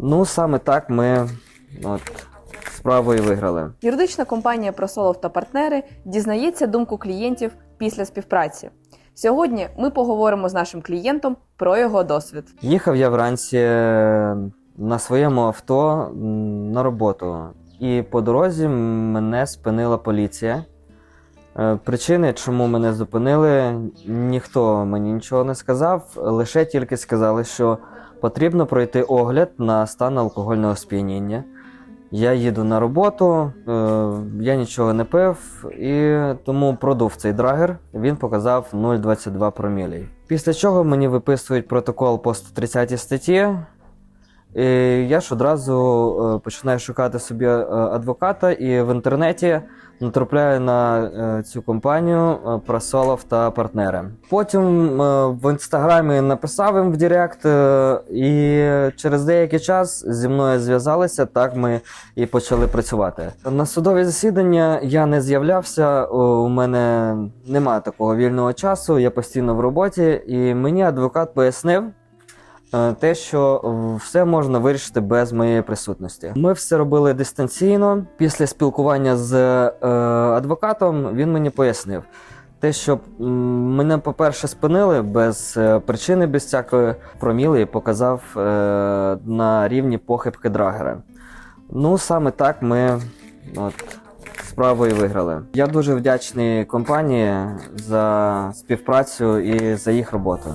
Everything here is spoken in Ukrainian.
Ну, саме так ми от, справою виграли. Юридична компанія Просолов та партнери дізнається думку клієнтів після співпраці. Сьогодні ми поговоримо з нашим клієнтом про його досвід. Їхав я вранці е, на своєму авто на роботу, і по дорозі мене спинила поліція. Е, Причини, чому мене зупинили, ніхто мені нічого не сказав, лише тільки сказали, що потрібно пройти огляд на стан алкогольного сп'яніння. Я їду на роботу, е, я нічого не пив, і тому продув цей драгер. Він показав 0,22 промілі. Після чого мені виписують протокол по 130 статті. І я ж одразу е, починаю шукати собі е, адвоката і в інтернеті натрапляю на е, цю компанію Просолов та партнери. Потім в інстаграмі написав їм в Директ, і через деякий час зі мною зв'язалися. Так ми і почали працювати. На судові засідання я не з'являвся. У мене немає такого вільного часу. Я постійно в роботі, і мені адвокат пояснив. Е, Те, що все можна вирішити без моєї присутності. Ми все робили дистанційно. Після спілкування з е, адвокатом він мені пояснив. Те, що мене, по-перше, спинили без е, причини, без всякої проміли, і показав е, на рівні похибки драгера. Ну, саме так ми от, справою виграли. Я дуже вдячний компанії за співпрацю і за їх роботу.